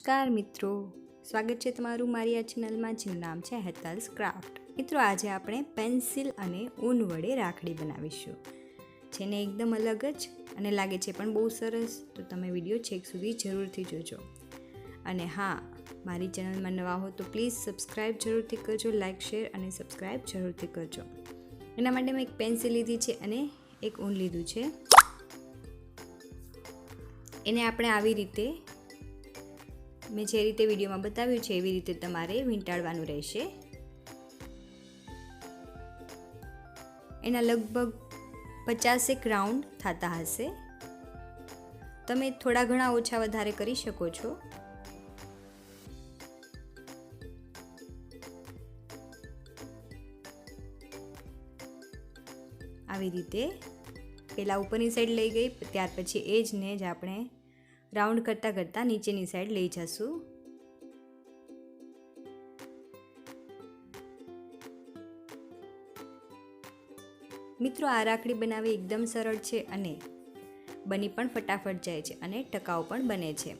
નમસ્કાર મિત્રો. સ્વાગત છે તમારું મારી આ ચેનલમાં જેનું નામ છે હેતલ્સ ક્રાફ્ટ. મિત્રો, આજે આપણે પેન્સિલ અને ઊન વડે રાખડી બનાવીશું. જેને એકદમ અલગ જ અને લાગે છે પણ બહુ સરસ, તો તમે વીડિયો છેક સુધી જરૂરથી જોજો. અને હા, મારી ચેનલમાં નવા હો તો પ્લીઝ સબસ્ક્રાઈબ જરૂરથી કરજો, લાઇક, શેર અને સબસ્ક્રાઈબ જરૂરથી કરજો. એના માટે મેં એક પેન્સિલ લીધી છે અને એક ઊન લીધું છે. એને આપણે આવી રીતે મેં જે રીતે વિડીયોમાં બતાવ્યું છે, એવી રીતે તમારે વીંટાળવાનું રહેશે. એના લગભગ પચાસેક રાઉન્ડ થતા હશે. તમે થોડા ઘણા ઓછા વધારે કરી શકો છો. આવી રીતે પહેલાં ઉપરની સાઈડ લઈ ગઈ, ત્યાર પછી એ જ ને જ આપણે રાઉન્ડ કરતાં કરતાં નીચેની સાઈડ લઈ જશું. મિત્રો, આ રાખડી બનાવવી એકદમ સરળ છે અને બની પણ ફટાફટ જાય છે અને ટકાઉ પણ બને છે.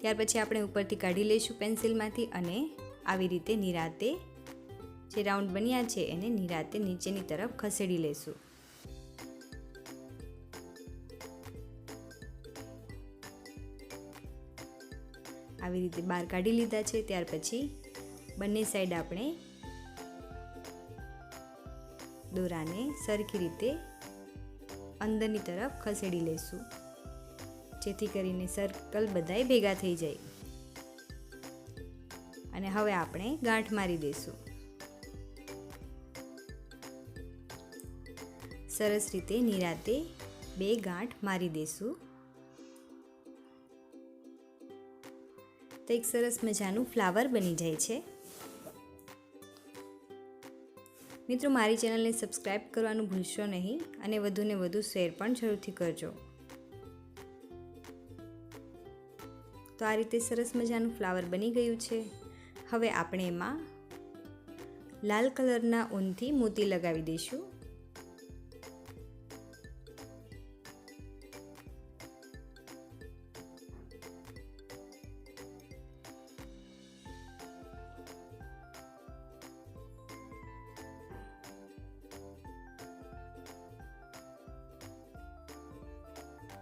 ત્યાર પછી આપણે ઉપરથી કાઢી લઈશું પેન્સિલમાંથી અને આવી રીતે નિરાતે જે રાઉન્ડ બન્યા છે એને નિરાતે નીચેની તરફ ખસેડી લઈશું. આવી રીતે બહાર કાઢી લીધા છે. ત્યાર પછી બંને સાઈડ આપણે દોરાને સરખી રીતે અંદરની તરફ ખસેડી લઈશું. જેથી કરીને સર્કલ બધાય ભેગા થઈ જાય. અને હવે આપણે ગાંઠ મારી દઈશું. સરસ રીતે નિરાતે બે ગાંઠ મારી દઈશું. તો એક સરસ મજાનું ફ્લાવર બની જાય છે. મિત્રો, મારી ચેનલને સબસ્ક્રાઈબ કરવાનું ભૂલશો નહીં અને વધુને વધુ શેર પણ જરૂરથી કરજો. તો આ રીતે સરસ મજાનું ફ્લાવર બની ગયું છે. હવે આપણે એમાં લાલ કલરના ઊનથી મોતી લગાવી દઈશું.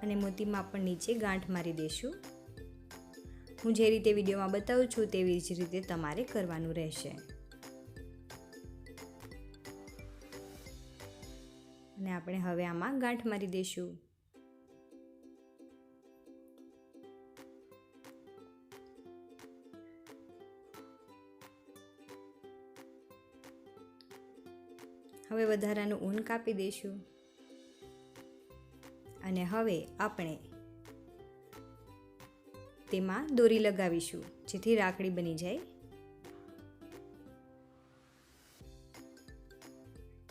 અને મોતીમાં પણ નીચે ગાંઠ મારી દઈશું હું જે રીતે વિડીયોમાં બતાવું છું તેવી જ રીતે તમારે કરવાનું રહેશે. અને આપણે હવે આમાં ગાંઠ મારી દઈશું હવે વધારાનું ઊન કાપી દઈશું અને હવે આપણે તેમાં દોરી લગાવીશું, જેથી રાખડી બની જાય.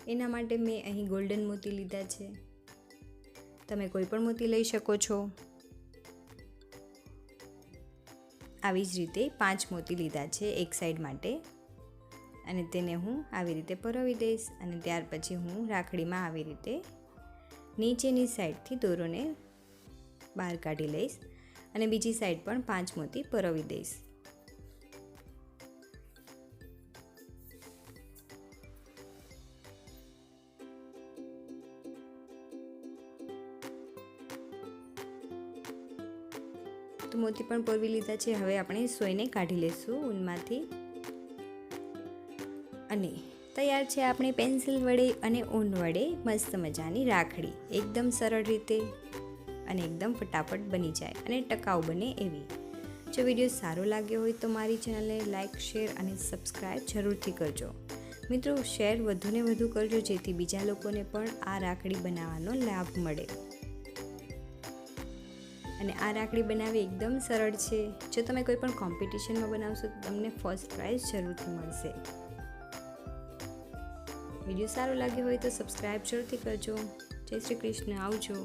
એના માટે મેં અહીં ગોલ્ડન મોતી લીધા છે. તમે કોઈ પણ મોતી લઈ શકો છો. આવી જ રીતે પાંચ મોતી લીધા છે એક સાઈડ માટે. અને તેને હું આવી રીતે પરોવી દઈશ અને ત્યાર પછી હું રાખડીમાં આવી રીતે નીચેની સાઈડથી દોરોને બહાર કાઢી લઈશ અને બીજી સાઈડ પણ પાંચ મોતી પરોવી દઈશ. તો મોતી પણ પરવી લીધા છે. હવે આપણે સોયને કાઢી લઈશું ઊનમાંથી. અને તૈયાર છે આપણી પેન્સિલ વડે અને ઊન વડે મસ્ત મજાની રાખડી. એકદમ સરળ રીતે અને એકદમ ફટાફટ બની જાય અને ટકાઉ બને એવી. જો વીડિયો સારો લાગ્યો હોય તો મારી ચેનલને લાઇક શેર અને સબસ્ક્રાઈબ જરૂરથી કરજો. મિત્રો, શેર વધુને વધુ કરજો જેથી બીજા લોકોને પણ આ રાખડી બનાવવાનો લાભ મળે. અને આ રાખડી બનાવવી એકદમ સરળ છે. જો તમે કોઈ પણ કોમ્પિટિશનમાં બનાવશો તો તમને ફર્સ્ટ પ્રાઇઝ જરૂરથી મળશે. વીડિયો સારો લાગ્યો હોય તો સબસ્ક્રાઈબ જરૂરથી કરજો. જય શ્રી કૃષ્ણ આવજો.